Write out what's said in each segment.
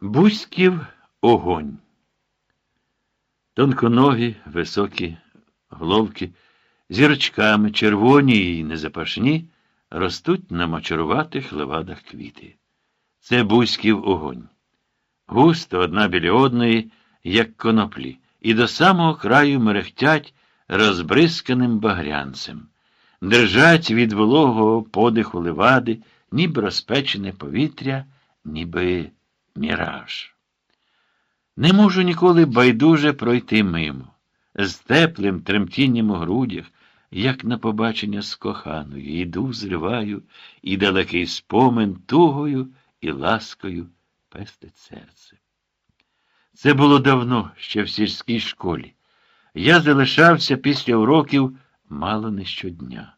Бузьків огонь. Тонконогі, високі головки, зірочками, червоні і незапашні, ростуть на мачаруватих левадах квіти. Це бузьків огонь. Густо одна біля одної, як коноплі, і до самого краю мерехтять розбризканим багрянцем, держать від вологого подиху левади, ніби розпечене повітря, ніби міраж. Не можу ніколи байдуже пройти мимо, з теплим тремтінням у грудях, як на побачення з коханою, іду, зриваю, і далекий спомин тугою і ласкою пестить серце. Це було давно, ще в сільській школі. Я залишався після уроків мало не щодня.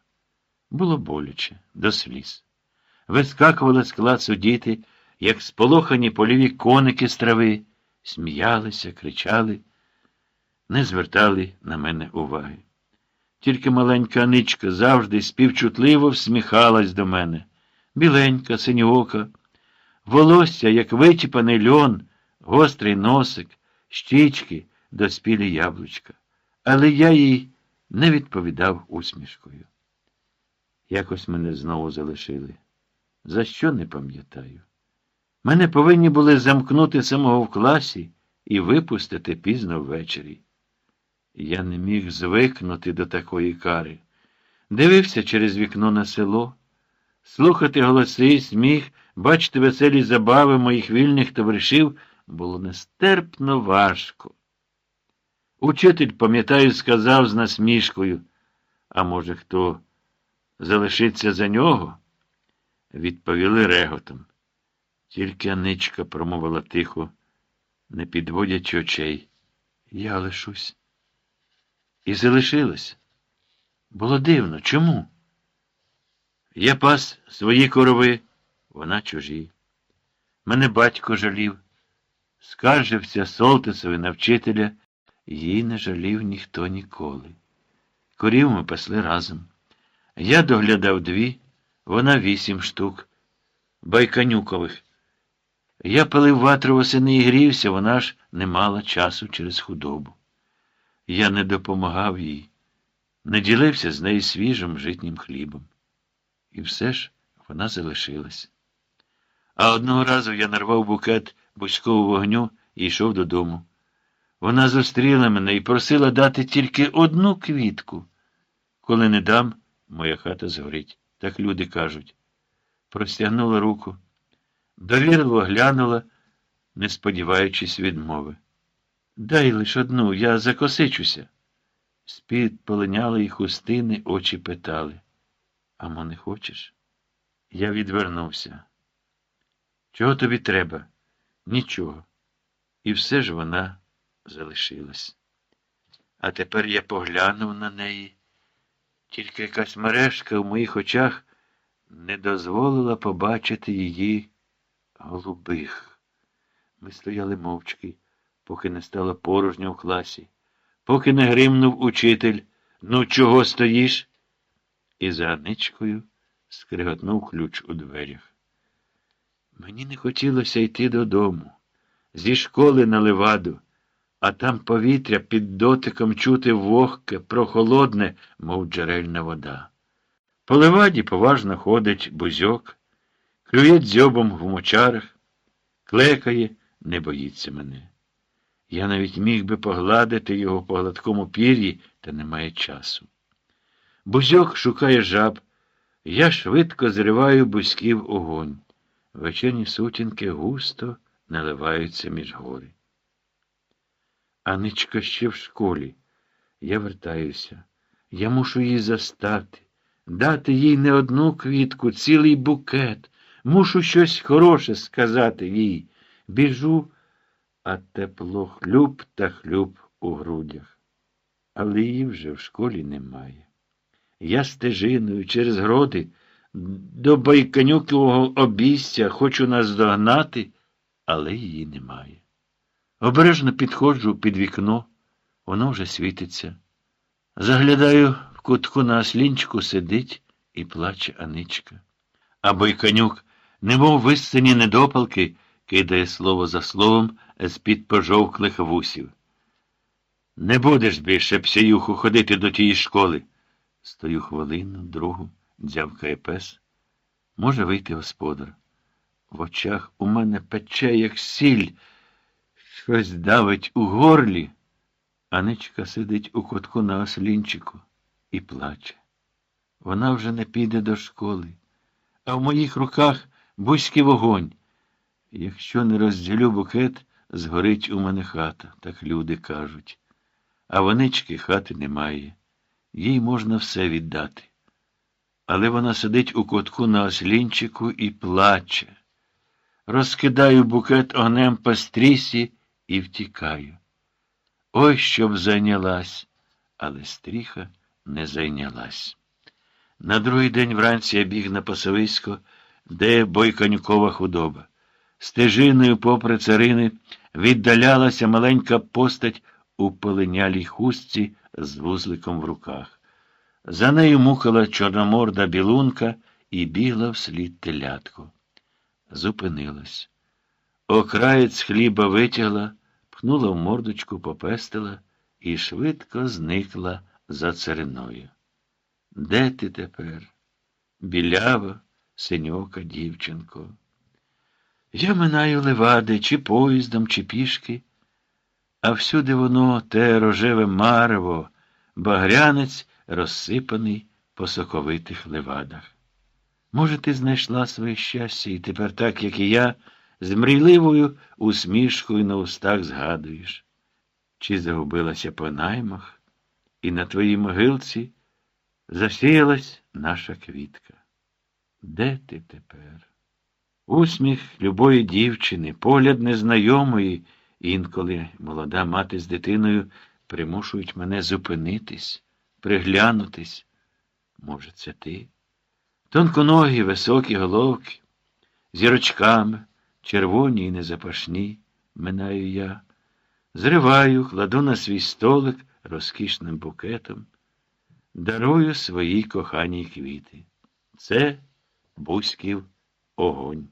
Було боляче, до сліз. Вискакували з класу діти, як сполохані польові коники з трави, сміялися, кричали, не звертали на мене уваги. Тільки маленька Аничка завжди співчутливо всміхалась до мене, біленька, синьоока, волосся, як вичіпаний льон, гострий носик, щічки, доспілі яблучка. Але я їй не відповідав усмішкою. Якось мене знову залишили. За що не пам'ятаю? Мене повинні були замкнути самого в класі і випустити пізно ввечері. Я не міг звикнути до такої кари. Дивився через вікно на село, слухати голоси, сміх, бачити веселі забави моїх вільних товаришів було нестерпно важко. Учитель, пам'ятаю, сказав з насмішкою, а може, хто залишиться за нього? Відповіли реготом. Тільки Аничка промовила тихо, не підводячи очей. Я лишусь. І залишилась. Було дивно. Чому? Я пас свої корови, вона чужі. Мене батько жалів, скаржився Солтисові на вчителя, їй не жалів ніхто ніколи. Корів ми пасли разом. Я доглядав дві, вона вісім штук, байканюкових. Я пилив ватру восени і грівся, вона ж не мала часу через худобу. Я не допомагав їй, не ділився з нею свіжим житнім хлібом. І все ж вона залишилась. А одного разу я нарвав букет бузькового вогню і йшов додому. Вона зустріла мене і просила дати тільки одну квітку. Коли не дам, моя хата згорить. Так люди кажуть. Простягнула руку, довірливо глянула, не сподіваючись відмови. Дай лиш одну, я закосичуся. З-під полиняли хустини, очі питали. Амо, не хочеш? Я відвернувся. Чого тобі треба? Нічого. І все ж вона залишилась. А тепер я поглянув на неї. Тільки якась мережка в моїх очах не дозволила побачити її голубих. Ми стояли мовчки, поки не стало порожньо в класі, поки не гримнув учитель. Ну, чого стоїш? І за Аничкою скриготнув ключ у дверях. Мені не хотілося йти додому, зі школи на леваду, а там повітря під дотиком чути вогке, прохолодне, мов джерельна вода. По леваді поважно ходить бузьок, клює дзьобом в мочарах, клекає, не боїться мене. Я навіть міг би погладити його по гладкому пір'ї, та немає часу. Бузьок шукає жаб, я швидко зриваю бузьків огонь. Вечірні сутінки густо наливаються між гори. Аничка ще в школі. Я вертаюся. Я мушу її застати, дати їй не одну квітку, цілий букет. Мушу щось хороше сказати їй. Біжу, а тепло хлюб та хлюб у грудях. Але її вже в школі немає. Я стежиною через гроди до байканюкового обійстя хочу наздогнати, але її немає. Обережно підходжу під вікно, воно вже світиться. Заглядаю в кутку на ослінчику сидить і плаче Аничка. А бойканюк, немов висцені недопалки, кидає слово за словом з-під пожовклих вусів. Не будеш більше, псіюху, ходити до тієї школи. Стою хвилину, другу, дзявкає пес. Може вийти господар. В очах у мене пече, як сіль, щось давить у горлі. Аничка сидить у кутку на ослінчику і плаче. Вона вже не піде до школи, а в моїх руках бузький вогонь. Якщо не розділю букет, згорить у мене хата, так люди кажуть. А вонички хати немає. Їй можна все віддати. Але вона сидить у кутку на ослінчику і плаче. Розкидаю букет огнем по стрісі і втікаю. Ой, щоб зайнялась, але стріха не зайнялась. На другий день вранці я біг на пасовисько, де бойканюкова худоба. Стежиною попри царини віддалялася маленька постать у полинялій хустці з вузликом в руках. За нею мухала чорноморда білунка і бігла вслід телятку. Зупинилась. Окраєць хліба витягла, пхнула в мордочку, попестила і швидко зникла за цариною. Де ти тепер? Білява, синьока дівчинко. Я минаю левади, чи поїздом, чи пішки, а всюди воно те рожеве марево, багрянець розсипаний по соковитих левадах. Може, ти знайшла своє щастя і тепер, так, як і я, з мрійливою усмішкою на устах згадуєш, чи загубилася по наймах, і на твоїй могилці засіялась наша квітка. Де ти тепер? Усміх любої дівчини, погляд незнайомої, інколи молода мати з дитиною примушують мене зупинитись, приглянутись. Може, це ти? Тонконогі, високі головки, зірочками, червоні і незапашні, минаю я, зриваю, кладу на свій столик розкішним букетом, дарую своїй коханій квіти. Це Бузьків огонь.